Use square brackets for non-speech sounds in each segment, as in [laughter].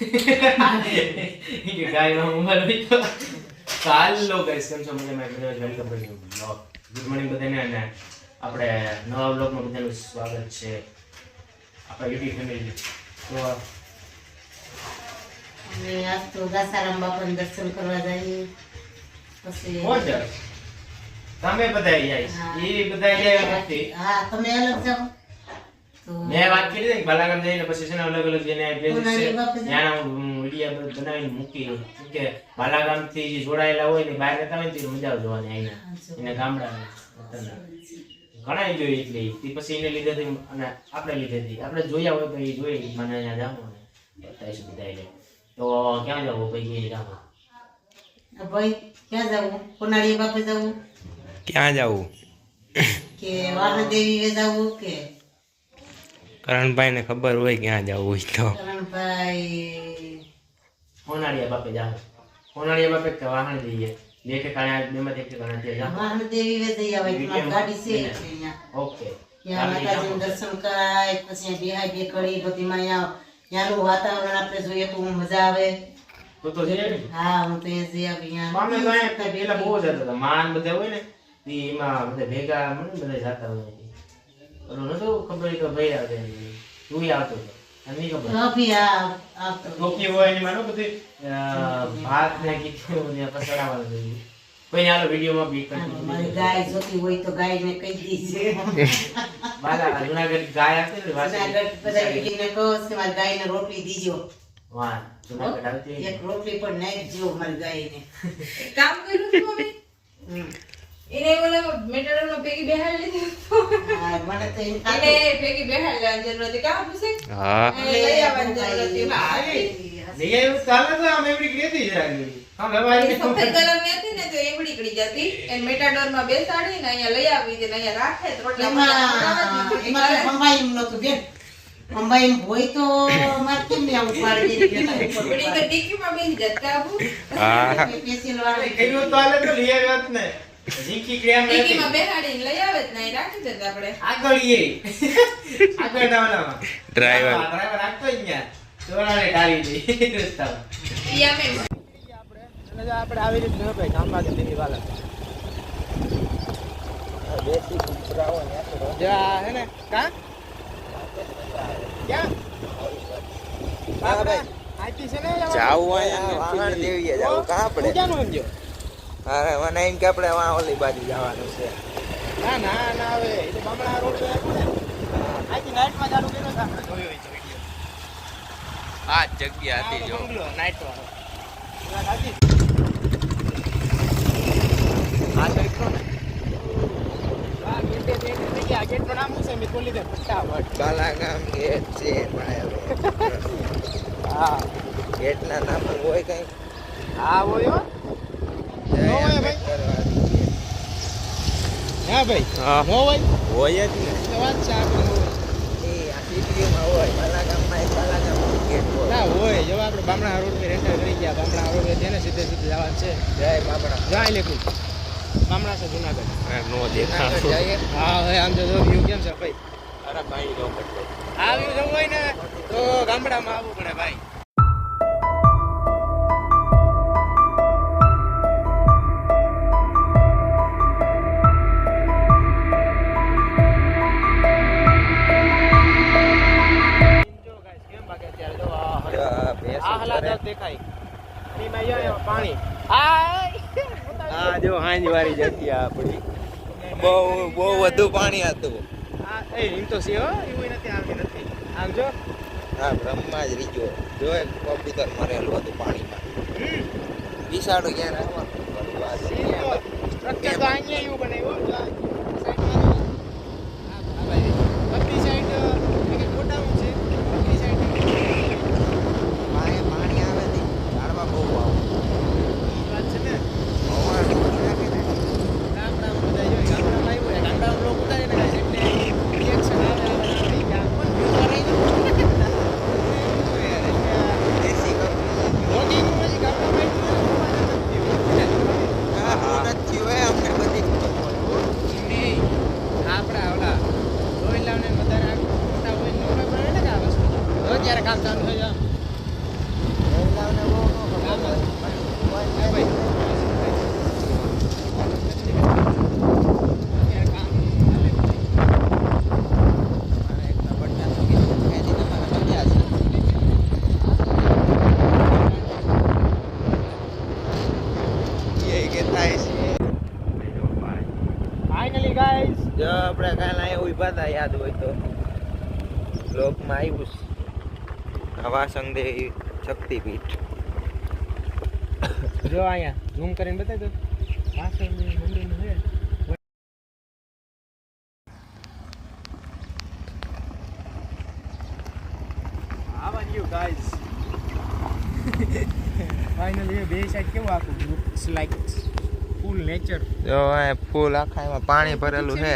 કે ગાયનો મોબાઈલ હોય તો ચાલો ગાઈસ કેમ છો? મને મેં બધા વેલકમ કર્યું બ્લોગ ગુડ મોર્નિંગ બધાને અને આપણે નવા બ્લોગમાં બધાનું સ્વાગત છે આપણા યુટ્યુબ ફેમિલી તો અમે આજ તો દાસારામ બાપાને દર્શન કરવા જઈએ. પછી કોણ તમે બધા જાય. એ બધા જાય નથી હા તમે અલગ જાઓ. મેં વાત કરી હતી બાલાગામ જઈને પછી છે ને અલગ અલગ જેને places છે ત્યાં હું વીડિયો બનાવીને મૂકી દઉં. કે બાલાગામથી જે જોડાયેલા હોય ને બહાર રહેતા હોય ને તે મજા જોવાની આઈને એને ગામડા ઘણા જોઈએ એટલે. તે પછી એને લીધે થી અને આપણે લીધે થી. આપણે જોયા હોય તો એ જોઈ મને અહીંયા જાવું ને બતાવીશું બધા એટલે તો ક્યાં જવું? ભાઈ એ ગામ ભાઈ ક્યાં જવું? કોનાળી બાપે જવું? ક્યાં જવું? કે વાનદેવી જવું કે કરણભાઈ ને ખબર હોય ક્યાં જવું હોય તો. કરણભાઈ હોનાળિયા બાપે જામો હોનાળિયા બાપે કે વાહન જઈએ માં આવે તમારી ગાડી છે અહીંયા. ઓકે. ત્યાં દર્શન કરાય પછી બિહાય બે કડી બધીમાં અહીંયા ત્યાંનું વાતાવરણ આપણે જોઈએ તો મજા આવે. તો હા હું તો એ અહીંયા. પેલા બહુ જતા હતા માન બધા હોય ને એમાં બધા ભેગા મને બધા જાતા હોય. ઓલું નતું ખબર કે ભાઈ આવે તું આવતો નહીં અભી આ આવતો ટોપી હોય એની માનો બધી ભાત ને કીધું ને પસરાવાનું હતું. કોઈ ને વિડીયોમાં બી મારી ગાય જોતી હોય તો ગાયને કહી દીજે મારા [laughs] જુનાગઢ ગાય આવતી ને વાસી. જુનાગઢ બધા દીદીને કહો કે મારી ગાયને રોટલી દીજો. વાહ જુનાગઢ આવતી એક રોટલી પણ નાખજો મારી ગાયને. કામ કર્યું મમ્મી હમ. એને ઓલા મેટાડોરમાં ભેગી બેહાડી લીધી મને તો એને ભેગી બેહાડી લેવાની જરૂર હતી. કામ પૂછે? હા. લઈ આવવાની જરૂર હતી. લઈ આવ્યું ચાલે તો આમ એવડી હતી અંબાઈ હોય તો મારે કેમ આવું પાડી દીધી બેસી જત લઈ આવ્યો ને. ઝીંકી ક્રિયામાં નથી. ટીકીમાં લઈ આવે જ ને રાખી દેત આપણે. આગળ એ આગળ ડાવલામાં Driver. હા, રાખતો જ ન્યા. ચોરાણે ટાળી દે. રસ્તામાં. ઈ આમે. અને આપણે આવી રીતે ન ભાઈ ગામમાં કે તેની વાલા. જો આ હે ને? કા? ક્યાં? આપણે આથી છે ને જાવું અહીંયા વાહણ દેવીએ જાવ. કાં તું આપણે ક્યાંનું સમજ્યો અરે મને એમ કે આપણે વાં ઓલી બાજુ જવાનું છે. ના ના ના હવે એ તો બામણા રોડ પર આવ્યો ને આથી નાઇટમાં ચાલુ કર્યો છે આપણે. જોયો હોય છે વીડિયો આ જગ્યા હતી જો. બંગલો નાઇટ વાળો આ થઈ ગયા. ગેટનું નામ શું છે મેં ખોલી દે ફટાફટ. બાલાગામ ગેટ છે [laughs] હા. ગેટના નામ હોય કઈ? હા હોય હો. ભાઈ? હા. હોય? હોય જ ને. વાત છે હોય. જો આપણે બામણા રોડ પર એન્ટર કરી ગયા બામણા રોડ પર સીધે સીધે જવાનું છે. જય બાબડા જાય લેખું બામણા છે જુનાગઢ. નો જઈએ હા હવે આમ જો વ્યૂ કેમ છે ભાઈ? અરે ભાઈ પડતો આ વ્યૂ જવું હોય ને તો ગામડામાં આવવું પડે ભાઈ. અહીંયા પાણી. આ જો હાંજ વાળી જતી આપણી. બહુ બહુ વધુ પાણી હતું. આ એ એમ તો છે હો એવું નથી આવતી નથી. આમ જો. હા બ્રહ્મા જ રીજો. જો એક કબૂતર મરેલું હતું પાણીમાં. વિશાળું ક્યાં જગ્યામાં. સ્ટ્રક્ચર તો અહીંયા એવું બનાવ્યું જો આ સાઈડમાં આ આ ભાઈ બધી સાઈડ એટલે કે ગોડાઉન છે બધી સાઈડ પાણી પાણી આવે ને ઝાડવા બહુ આવે વાત છે ને હવાને બધું નાખે ને ગામડામાં બધા જોઈ ગામડામાં આવ્યું હોય ગામડામાં લોકો ઉતારે ને guys, એટલે reaction આવે આવે આવે કે આ કોણ view કરે છે? દેશી કંપની મોદીનું પછી ગામડામાં આવ્યું હોય ને, હા હા નથી હોય અમને બધી ખબર હોય. નહીં આપણા ઓલા રોહિલાને વધારે આ મોટા હોય ને ખબર પડે ને કે આ યાદ હોય તો બ્લોગમાં આવ્યું છે. હવા વાસંગદેવી શક્તિપીઠ. [coughs] જો અહીંયા ઝૂમ કરીને બતાવી દો. પાછળ મંદિરનું છે. ગાઈસ ફાઇનલી [laughs] બે સાઈડ કેવું આખું લુક્સ લાઈક ફૂલ નેચર જો આ ફૂલ આખા એમાં પાણી ભરેલું છે.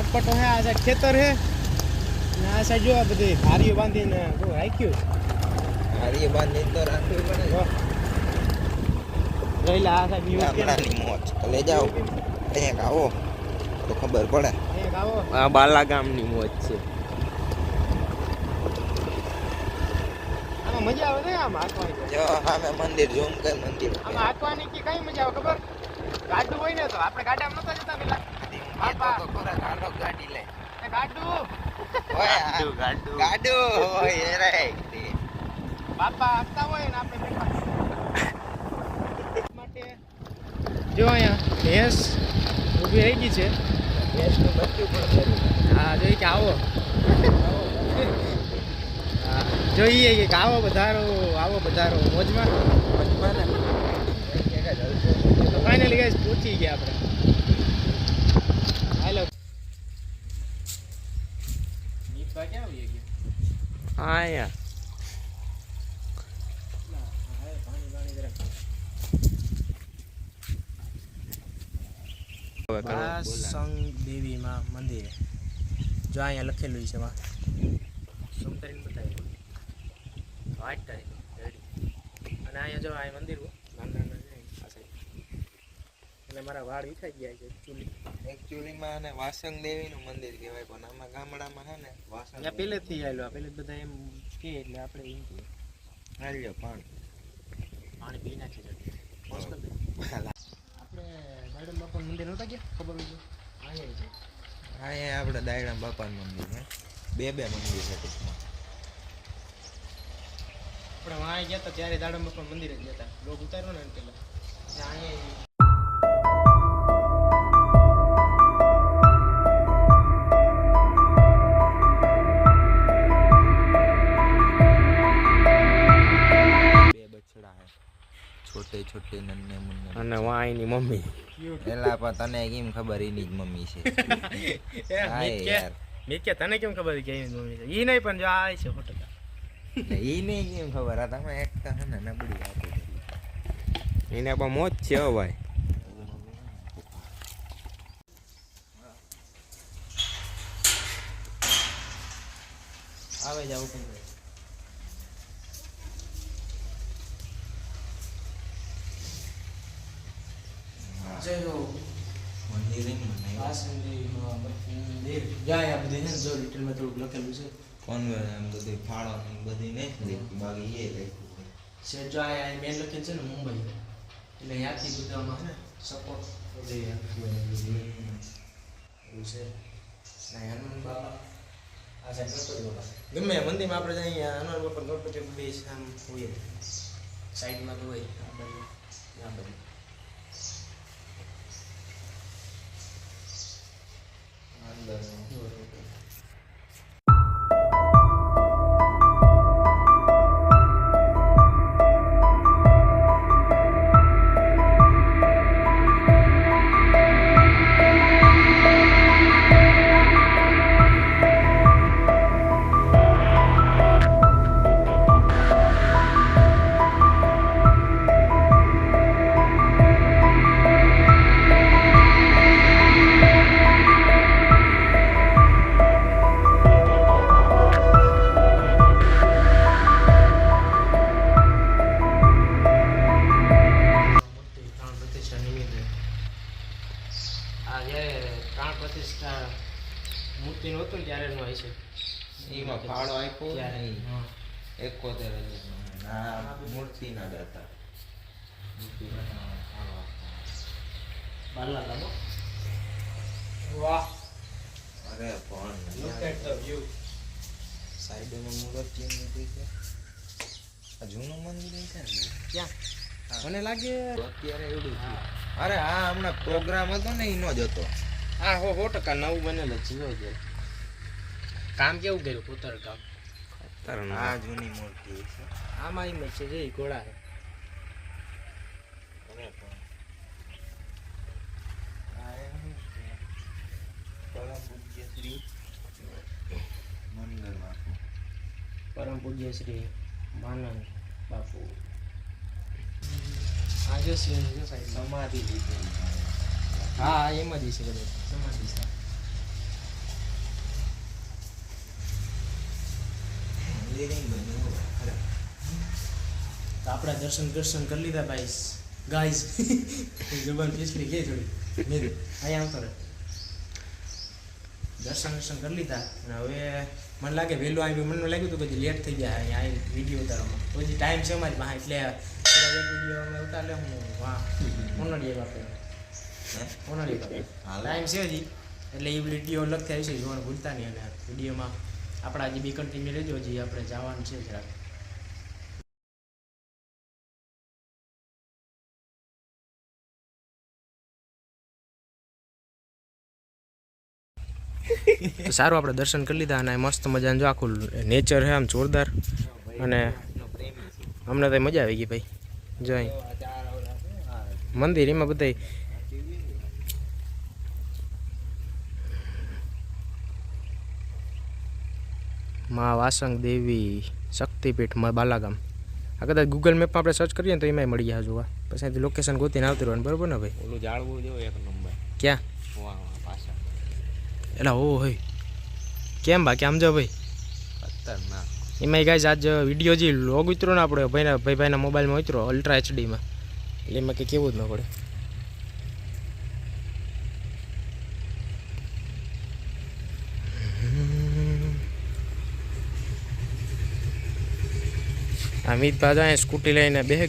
અટપટો હે આ સાઈડ ખેતર હે ને આ સાઈડ જો આ બધી હારીઓ બાંધીને બહુ રાખ્યું. હારી બાંધીને તો રાખવી પડે. રહેલા આ સાઈડ ન્યૂઝ ગામડાની મોજ. લઈ જાઓ. અહીંયા આવો તો ખબર પડે. એક આવો આ બાલા ગામની મોજ છે. આમાં મજા આવે ને આમ હાંકવાની. જો સામે મંદિર ઝૂમ કર મંદિર. આમાં હાંકવાની કે કઈ મજા આવે ખબર? ગાડું હોય ને તો આપણે ગાડામાં નતા જતા પેલા. બાપા. તો કોરા ગાડો ગાડી લે. એ ગાડું. ઓય ગાડું ગાડું. ઓય એ રે બાપા આવતા હોય ને આપણે બેઠા. માટે જો અહીંયા ભેંસ ઊભી રહી ગઈ છે. ભેંસનું બચ્ચું પણ હા જોઈ કે આવો. હા જોઈએ કે આવો બધારો આવો બધારો મોજમાં. તો ફાઇનલી ગાઈસ પહોંચી ગયા આપણે. હાલો. વાસંગ દેવીમાં મંદિરે. જો અહીંયા લખેલું છે માં ઝૂમ કરીને બતાવી આઠ તારીખ. અને અહીંયા જો આ મંદિર નાના નાના છે આ સાઈડ એટલે મારા વાળ વિખાઈ ગયા છે ચૂલી. એકચ્યુઅલીમાં ને વાસંગ દેવીનું મંદિર કહેવાય પણ આમાં ગામડામાં હે ને વાસંગ ત્યાં પહેલેથી આવેલું પહેલે બધા એમ કે એટલે આપણે એમ કહીએ હાલ્યો પાણી. પાણી પી નાખી. દે. આપણે ગાર્ડન બાપાનું મંદિર નહોતા ગયા? ખબર હોય અહીંયા છે અહીંયા આપણે દાયણા બાપાનું મંદિર હે. બે બે મંદિર છે ટૂંકમાં. આપણે વાંહે ગયા હતા ત્યારે દાડમ બાપા મંદિરે જ ગયા હતા. લોગ ઉતાર્યો ને પેલા અહીંયા અને વાંયની મમ્મી. એલા પણ તને કેમ ખબર એની જ મમ્મી છે? [laughs] યાર. મેં કે તને કેમ ખબર કે એની મમ્મી છે? ઈ નહીં પણ જો આ છે ફોટો. ઈ નહીં કેમ ખબર? આ તમે એક તો ને નબળી વાતો એને પણ મોજ છે હો ભાઈ. આવે જાવ હો મંદિર. વાસંદી મંદિર જાય આ બધી છે ને જો ડિટેલમાં થોડુંક લખેલું છે કોન્વેન્ટ એમ બધી ફાળો ને બધી લીધી, બાકી એ લખ્યું છે. જો આ મેન લખેલું છે ને મુંબઈ એટલે ત્યાંથી બધામાં ને સપોર્ટ બધી બધી એવું છે ના હનુમાન બાબા આ સાઈડ ગણપતિ બાબા ગમે મંદિરમાં આપણે જઈએ હનુમાન બાપા ગણપતિ બે આમ હોય. સાઈડમાં તો હોય આ બાજુ આ બાજુ blessing. પ્રાણ પ્રતિષ્ઠા મૂર્તિનું હતું ને ત્યારે હોય છે. એમાં ફાળો આપ્યો ત્યારે. એકોતેર હજાર જ હતા. મૂર્તિ ના લાગો વાહ. અરે પણ લુક એટ ધ વ્યૂ સાઈડમાં મૂર્તિ મૂકી છે આ જૂનું મંદિર છે ને ક્યાં? મને લાગે અત્યારે એવડું. અરે હા હમણાં પ્રોગ્રામ હતો ને એનો જ હતો. હા હો સો ટકા નવું બનેલું જ છે જો જો. કામ કેવું કર્યું કોતર કામ? આ જૂની મૂર્તિ છે. આમાં એમ છે જે ઘોડા છે. પરમ પૂજ્ય શ્રી. બાપુ. પરમ પૂજ્ય માનંદ બાપુ. આજે જો છે સાહેબ. સમાધિ લીધેલી હા એમ જ છે બધું. સમાધિ છે આપણે દર્શન દર્શન કરી લીધા ભાઈ. ગાઈસ [laughs] જબર પીસલી કે થોડી. અહીંયા આવતો રહે. દર્શન દર્શન કરી લીધા અને હવે મને લાગે વહેલું આવ્યું. મને લાગ્યું હતું પછી લેટ થઈ ગયા અહીંયા આવી વીડિયો ઉતારવામાં. પછી ટાઈમ છે અમારી પાસે એટલે વીડિયો અમે ઉતાર લે હું વાહ ઓનડી આપણે હે? ઓનડી ટાઈમ છે હજી. એટલે એ વીડિયો અલગ થાય છે જોવાનું ભૂલતા નહીં. અને વિડીયોમાં આપણા હજી બી કન્ટિન્યુ રહેજો હજી આપણે જવાનું છે જરાક. સારું આપણે દર્શન કરી લીધા અને મસ્ત મજાનું જો આખું નેચર છે આમ જોરદાર. અને અમને તો મજા આવી ગઈ ભાઈ. જો મંદિર એમાં બધા મા વાસંગ દેવી શક્તિપીઠમાં બાલાગામ. આ કદાચ ગૂગલ મેપમાં આપણે સર્ચ કરીએ ને તો એમાંય મળી જાય જોવા. પછી અહીંથી લોકેશન ગોતીને આવતું રહેવાનું બરાબર ને ભાઈ? ઓલું જાળવું જો એક નંબર ક્યાં? વાહ વાહ પાછા એટલે ઓ હોય કેમ બાકી આમ જો ભાઈ? ખતરનાક. એમાં ગાઈઝ આજ વીડિયો જે લોગ ઉતરો ને આપણે ભાઈના ભાઈ ભાઈના મોબાઈલમાં ઉતરો અલ્ટ્રા એચડીમાં એટલે એમાં કંઈ કેવું જ ન પડે. અમિત ભાઈ સ્કૂટી લઈને બેહી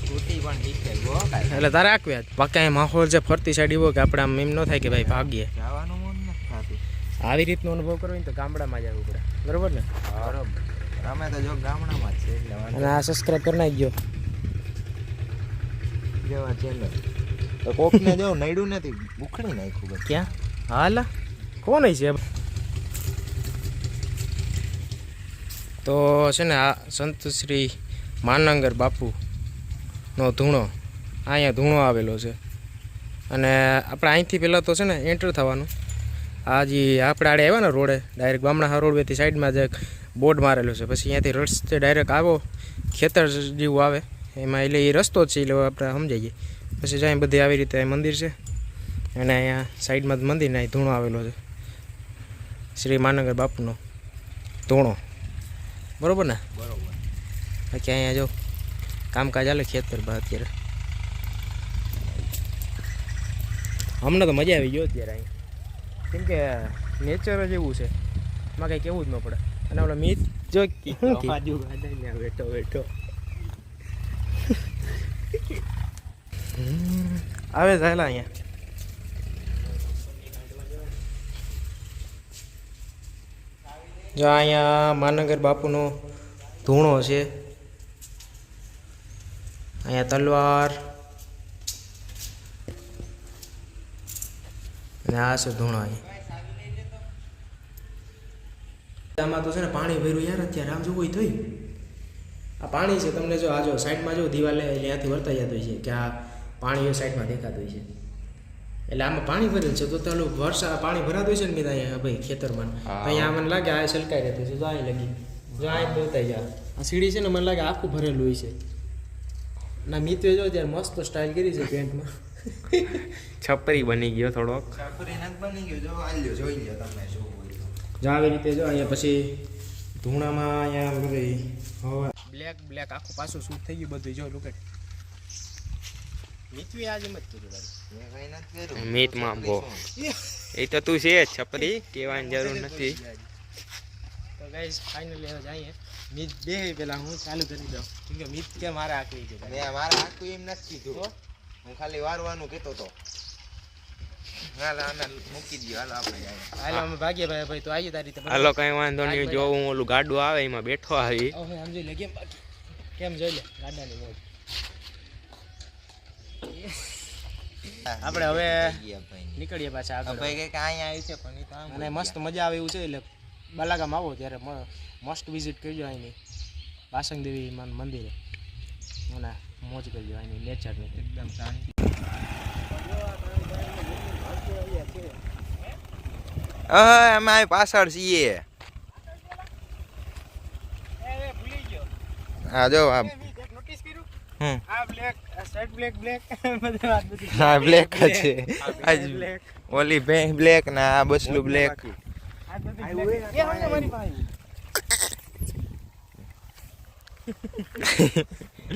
સ્કૂટી પણ નીકળે ગો કાંઈ. એટલે તારે આકવે બાકી અહીંયા માહોલ છે ફરતી સાઈડ એવો કે આપણે આમ એમ ન થાય કે ભાઈ ભાગીએ. આવી રીતનો અનુભવ કરવો ને તો ગામડામાં જવું પડે. બરોબર ને? બરોબર. અમે તો જો ગામડામાં જ છે એટલે અને આ સબસ્ક્રાઇબ કરી નાખજો. જેવા ચેનલ તો કોકને [laughs] જો નડ્યું નથી ઉખડી નાખ્યું ક્યાં? હાલા? કોણ છે? તો છે ને આ સંત શ્રી માનંગર બાપુનો ધૂણો અહીંયા ધૂણો આવેલો છે. અને આપણે અહીંથી પહેલાં તો છે ને એન્ટર થવાનું. આ જે આપણે આડે આવ્યા ને રોડે ડાયરેક્ટ બામણા રોડવેથી સાઈડમાં જ બોર્ડ મારેલો છે. પછી અહીંયાથી રસ્તે ડાયરેક્ટ આવો, ખેતર જેવું આવે. એમાં એટલે એ રસ્તો છે, એટલે આપણે સમજાઈએ પછી જાય બધી આવી રીતે મંદિર છે, અને અહીંયા સાઈડમાં જ મંદિરને ધૂણો આવેલો છે. શ્રી માનગર બાપુનો ધૂણો. બરોબર ને? બરોબર. બાકી અહીંયા જો કામકાજ ચાલે ખેતર બા અત્યારે. હમણાં તો મજા આવી ગયો અત્યારે અહીં કેમ કે નેચર જ એવું છે. એમાં કંઈ કેવું જ ન પડે. અને આપણે મીત જો બાજુ બેઠો બેઠો. આવે થયેલા અહીંયા. જો અહીંયા માનગર બાપુનો ધૂણો છે. અહીંયા તલવાર. આ છે ધૂણો આમાં તો છે ને પાણી ભર્યું યાર અત્યારે. આમ જોવું થઈ આ પાણી છે, તમને જો આ જો સાઈડમાં જો દિવાલે ત્યાંથી વર્તાઈ જતું છે, કે આ પાણી સાઈડમાં દેખાતું છે. એટલે આમાં પાણી ભરેલ છે તો ચાલુ વર્ષા પાણી ભરાતું છે ને બધા અહીંયા ભાઈ ખેતરમાં. અહીંયા મને લાગે આ છલકાઈ રહેતું છે જો અહીં લગી. જો અહીં બોલતા જા. આ સીડી છે ને મને લાગે આખું ભરેલું હોય છે ના મિત્રે જો ત્યારે મસ્ત સ્ટાઇલ કરી છે પેન્ટમાં છપરી બની ગયો થોડોક. છપરી નથી બની ગયો જો આલ્યો જોઈ લ્યો તમે હોય જો આવી રીતે જો અહીંયા પછી ધૂણામાં અહીંયા બધી હવા બ્લેક બ્લેક આખું પાછું શૂટ થઈ ગયું બધું જો લુકેટ મિતવી આજે મત કીધું તારું. મેં કાંઈ નથી કર્યું. મીટ માંગો. એ તો તું છે છપરી કહેવાની જરૂર નથી. તો ગાઈસ ફાઇનલી હવે જઈએ. મિત બે પેલા હું ચાલુ કરી દઉં. કેમ કે મિત કે મારે આકરી છે મેં મારે આખું એમ નથી કીધું. હું. ખાલી વારવાનું કહેતો તો હાલ આને મૂકી દો હાલ આપણે જાય હાલો અમે ભાગીએ ભાઈ ભાઈ તો આવીએ તારી રીતે હાલો કઈ વાંધો નહીં જો હું ઓલું ગાડું આવે એમાં બેઠો આવી. હવે સમજી લે કેમ જોઈ લે ગાડાની મોજ. આપણે હવે નીકળીએ પાછા આગળ. ભાઈ કે અહીંયા આવ્યું છે પણ તો અને મસ્ત મજા આવે એવું છે એટલે બાલાગામ આવો ત્યારે મસ્ત વિઝિટ કરજો અહીંની. વાસંગ દેવી મંદિરે. અને મોજ કરજો અહીંની નેચરની એકદમ શાંતિ. અમે પાછળ છીએ. હા જો આ નોટિસ કર્યું. હમ. આ બ્લેક શર્ટ બ્લેક બ્લેક બધી વાત બધી હા બ્લેક છે. [laughs] આજ બ્લેક ઓલી બે બ્લેક ને આ બસલું બ્લેક. [laughs]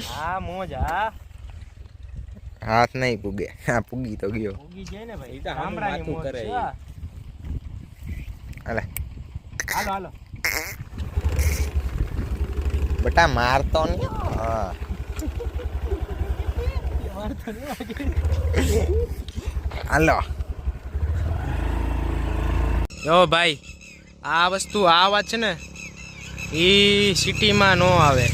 હા મોજ હા. હાથ નહીં પૂગે. હા પૂગી તો ગયો. પૂગી જાય ને ભાઈ. તો હામું ગામડાની મોજ કરે. અલે હાલો હાલો. બટા મારતો નહીં. હા. હાલો. જો ભાઈ આ વસ્તુ આ વાત છે ને એ સિટીમાં નો આવે.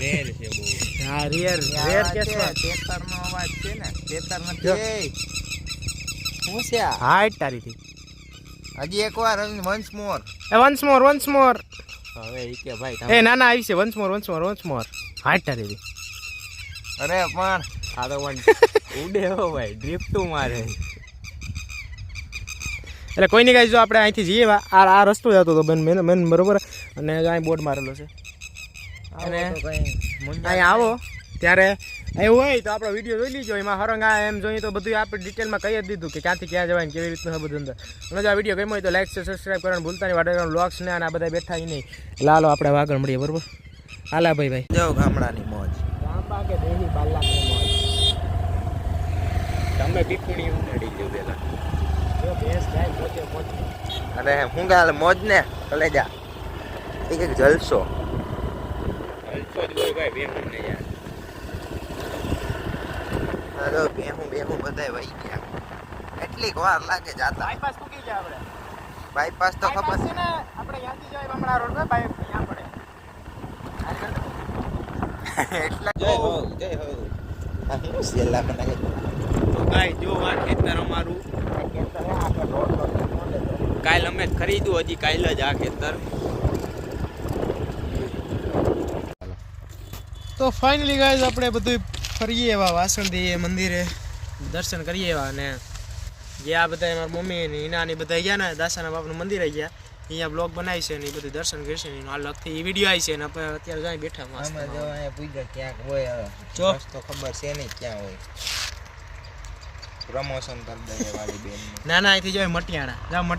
રેર છે બહુ. હા રેર રેર કેસમાં ખેતર નો અવાજ છે ને ખેતર નથી. શું છે આ? હાઈટ તારીથી હજી એક વાર વન્સ મોર એ વન્સ મોર વન્સ મોર હવે ઈ કે ભાઈ એ ના ના આવી છે. Once more once more once more height તારીથી અરે પણ આ તો પણ ઉડે હો ભાઈ ડ્રિફ્ટું મારે. એટલે કોઈ નહીં કાંઈ જો આપણે અહીંથી જઈએ આ આ રસ્તો જતો હતો બેન મેન મેન બરોબર? અને અહીં બોર્ડ મારેલો છે. અને અહીં આવો. ત્યારે એવું હોય તો આપણો વીડિયો જોઈ લીજો. એમાં હરંગ આ એમ જોઈએ તો બધું આપણે ડિટેલમાં કહી જ દીધું કે ક્યાંથી ક્યાં જવાય કેવી રીતનું છે બધું અંદર. અને જો આ વીડિયો ગમ્યો હોય તો લાઈક સબસ્ક્રાઈબ કરવાનું ભૂલતા નહીં. વાડે બ્લોગ્સ ને અને આ બધા બેઠા નહીં. લાલો આપણે આગળ મળીએ બરોબર? હાલા ભાઈ ભાઈ. જાઓ ગામડાની મોજ. ગામડા કે દેહી બાલા તમે પીપણી ઉડાડી દો પેલા. જો ભેંસ જાય મોજે મોજ. અરે હું ગાલ મોજ ને કલેજા. એક એક જલસો. જલસો જ હોય ભાઈ બેહું ને યાર. અરે બેહું બેહું બધાય વહી ગયા. કેટલીક વાર લાગે જાતા. બાયપાસ મૂકી જાય આપણે? બાયપાસ તો ખબર. છે ને આપણે ત્યાંથી જાય બમણા રોડ પર બાય ત્યાં પડે. [laughs] એટલા જય હો જય હો. આ સેલા બનાવે? તો ભાઈ જો આ ખેતર અમારું. કાલ અમે ખરીદ્યું હજી કાલ જ આ ખેતર. તો ફાઇનલી ગાઈઝ આપણે બધું ફરીએ એવા વાસણથી મંદિરે. દર્શન કરીએ એવા અને જે આ બધા મારા મમ્મી ને ઈના ને બધા ગયા ને દાસાના બાપનું મંદિર આવી ગયા. અહીંયા બ્લોગ બનાવી છે ને એ બધું દર્શન કરશે ને એનો અલગથી એ વીડિયો આવી છે ને આપણે અત્યારે જાય બેઠા મસ્ત આમાં જો અહીંયા પૂજા ક્યાંક હોય હવે જો. બસ તો ખબર છે નહીં ક્યાં હોય. પ્રમોશન કરી દઈએ વાળી બેન ના ના અહીંથી જાય મટિયાણા. જા મટિયાણા